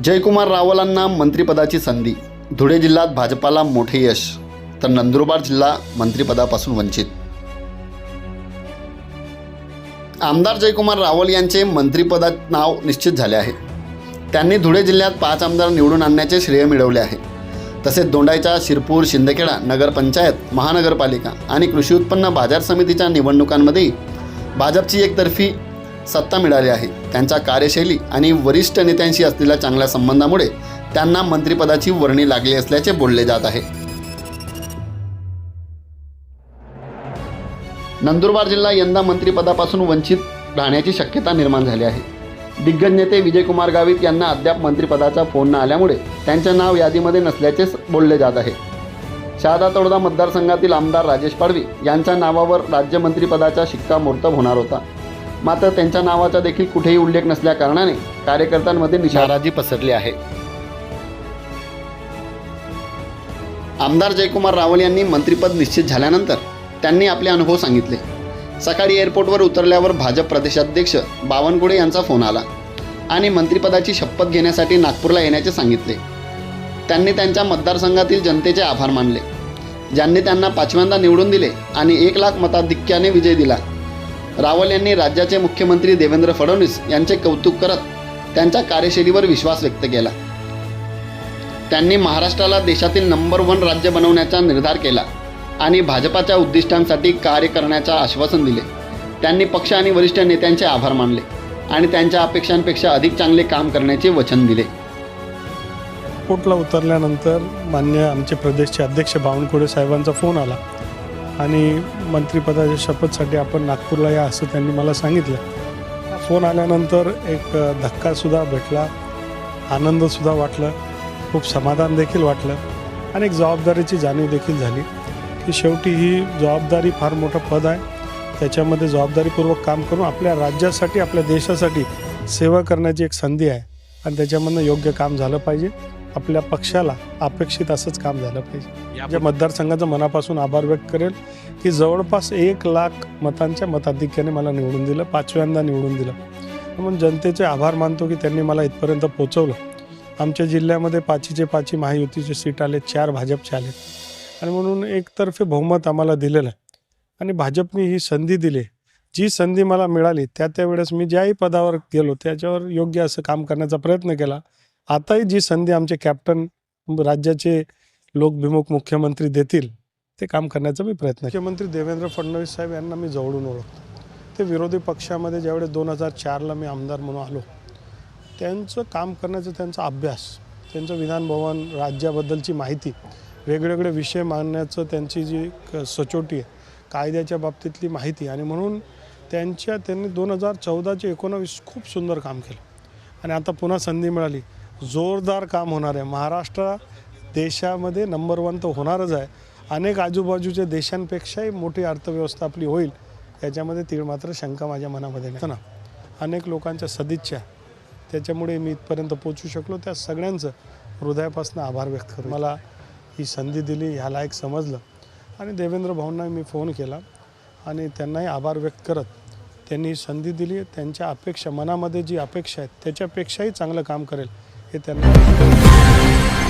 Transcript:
जयकुमार रावलांना मंत्रिपदाची संधी. धुळे जिल्ह्यात भाजपाला मोठे यश. तर नंदुरबार जिल्हा मंत्रिपदापासून वंचित. आमदार जयकुमार रावल यांचे मंत्रिपदात नाव निश्चित झाले आहे. त्यांनी धुळे जिल्ह्यात पाच आमदार निवडून आणण्याचे श्रेय मिळवले आहे. तसेच दोंडाईच्या शिरपूर शिंदखेडा नगरपंचायत महानगरपालिका आणि कृषी उत्पन्न बाजार समितीच्या निवडणुकांमध्ये भाजपची एकतर्फी सत्ता मिळाली आहे. त्यांच्या कार्यशैली आणि वरिष्ठ नेत्यांशी असलेल्या चांगल्या संबंधामुळे त्यांना मंत्रिपदाची वर्णी लागली असल्याचे बोलले जात आहे. नंदुरबार जिल्हा यंदा मंत्रिपदापासून वंचित राहण्याची शक्यता निर्माण झाली आहे. दिग्गज नेते विजयकुमार गावित यांना अद्याप मंत्रिपदाचा फोन न आल्यामुळे त्यांचे नाव यादीमध्ये नसल्याचे बोलले जात आहे. शहादा तोडदा मतदारसंघातील आमदार राजेश पाडवी यांच्या नावावर राज्यमंत्रीपदाचा शिक्कामोर्तब होणार होता. मात्र त्यांच्या नावाचा देखील कुठेही उल्लेख नसल्या कारणाने कार्यकर्त्यांमध्ये नाराजी पसरली आहे. आमदार जयकुमार रावल यांनी मंत्रिपद निश्चित झाल्यानंतर त्यांनी आपले अनुभव सांगितले. सकाळी एअरपोर्टवर उतरल्यावर भाजप प्रदेशाध्यक्ष बावनकुळे यांचा फोन आला आणि मंत्रिपदाची शपथ घेण्यासाठी नागपूरला येण्याचे सांगितले. त्यांनी त्यांच्या मतदारसंघातील जनतेचे आभार मानले. ज्यांनी त्यांना पाचव्यांदा निवडून दिले आणि एक लाख मताधिक्याने विजय दिला. रावल यांनी राज्याचे मुख्यमंत्री देवेंद्र फडणवीस यांचे कौतुक करत त्यांच्या कार्यशैलीवर विश्वास व्यक्त केला. त्यांनी महाराष्ट्राला देशातील नंबर वन राज्य बनवण्याचा निर्धार केला आणि भाजपाच्या उद्दिष्टांसाठी कार्य करण्याचे आश्वासन दिले. त्यांनी पक्ष आणि वरिष्ठ नेत्यांचे आभार मानले आणि त्यांच्या अपेक्षांपेक्षा अधिक चांगले काम करण्याचे वचन दिले. एअरपोर्टला उतरल्यानंतर मान्य आमचे प्रदेशचे अध्यक्ष बावनकुळे साहेबांचा फोन आला. आणि मंत्रिपदाच्या शपथसाठी आपण नागपूरला या असं त्यांनी मला सांगितलं. फोन आल्यानंतर एक धक्कासुद्धा भेटला. आनंदसुद्धा वाटलं. खूप समाधान देखील वाटलं. आणि एक जबाबदारीची जाणीव देखील झाली. की शेवटी ही जबाबदारी फार मोठं पद आहे. त्याच्यामध्ये जबाबदारीपूर्वक काम करून आपल्या राज्यासाठी आपल्या देशासाठी सेवा करण्याची एक संधी आहे. आणि त्याच्यामधनं योग्य काम झालं पाहिजे. आपल्या पक्षाला अपेक्षित असंच काम झालं पाहिजे. या मतदारसंघाचा मनापासून आभार व्यक्त करेल की जवळपास एक लाख मतांच्या मताधिक्याने मला निवडून दिलं पाचव्यांदा निवडून दिलं. म्हणून जनतेचे आभार मानतो की त्यांनी मला इथपर्यंत पोचवलं. आमच्या जिल्ह्यामध्ये पाचीचे पाची महायुतीचे सीट आले चार भाजपचे आले. आणि म्हणून एकतर्फे बहुमत आम्हाला दिलेलं आहे. आणि भाजपने ही संधी दिली. जी संधी मला मिळाली त्या त्यावेळेस मी ज्याही पदावर गेलो त्याच्यावर योग्य असं काम करण्याचा प्रयत्न केला. आताही जी संधी आमचे कॅप्टन राज्याचे लोकभिमुख मुख्यमंत्री देतील ते काम करण्याचा मी प्रयत्न मुख्यमंत्री देवेंद्र फडणवीस साहेब यांना मी जवळून ओळखतो. ते विरोधी पक्षामध्ये ज्यावेळेस दोन हजार चारला मी आमदार म्हणून आलो त्यांचं काम करण्याचा त्यांचा अभ्यास त्यांचं विधानभवन राज्याबद्दलची माहिती वेगवेगळे विषय मांडण्याचं त्यांची जी क- सचोटी आहे कायद्याच्या बाबतीतली माहिती आणि म्हणून त्यांच्या त्यांनी दोन हजार चौदाचे एकोणावीस खूप सुंदर काम केलं. आणि आता पुन्हा संधी मिळाली. जोरदार काम होणार आहे. महाराष्ट्र देशामध्ये नंबर वन तर होणारच आहे. अनेक आजूबाजूच्या देशांपेक्षाही मोठी अर्थव्यवस्था आपली होईल याच्यामध्ये ती मात्र शंका माझ्या मनामध्ये नाही. ना अनेक लोकांच्या सदिच्छा. त्याच्यामुळे मी इथपर्यंत पोचू शकलो. त्या सगळ्यांचं हृदयापासून आभार व्यक्त करू. मला ही संधी दिली ह्याला एक समजलं. आणि देवेंद्र भाऊंना मी फोन केला आणि त्यांनाही आभार व्यक्त करत त्यांनी ही संधी दिली. त्यांच्या अपेक्षा मनामध्ये जी अपेक्षा आहेत त्याच्यापेक्षाही चांगलं काम करेल. हे त्यांना